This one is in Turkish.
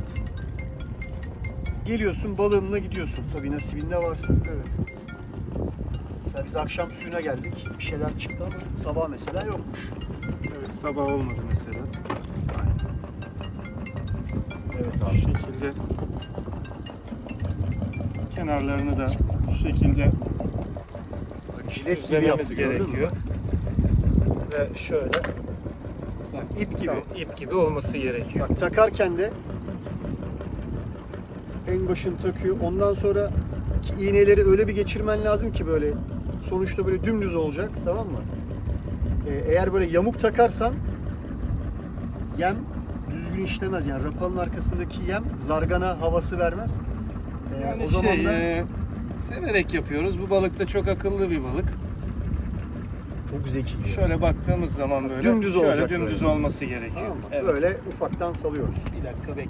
Evet. Geliyorsun balığınla gidiyorsun. Tabii nasibinde varsa. Evet. Mesela biz akşam suyuna geldik. Bir şeyler çıktı ama sabah mesela yokmuş. Evet sabah olmadı mesela. Evet Bu abi. şekilde kenarlarını da şu şekilde Jilet gibi düzlememiz yaptık gördün mü? gerekiyor. Ve şöyle Bak, ip gibi. tam ip gibi olması gerekiyor. Bak takarken de en başını takıyor. Ondan sonra iğneleri öyle bir geçirmen lazım ki böyle sonuçta böyle dümdüz olacak tamam mı? Ee, eğer böyle yamuk takarsan yem düzgün işlemez yani rapalın arkasındaki yem zargana havası vermez. Ee, Yani o zaman şey, da e, severek yapıyoruz. Bu balık da çok akıllı bir balık. çok zeki. Şöyle baktığımız zaman böyle Dümdüz şöyle olacak dümdüz böyle. olması gerekiyor. Tamam mı? Evet. Böyle ufaktan salıyoruz. Bir dakika bekle.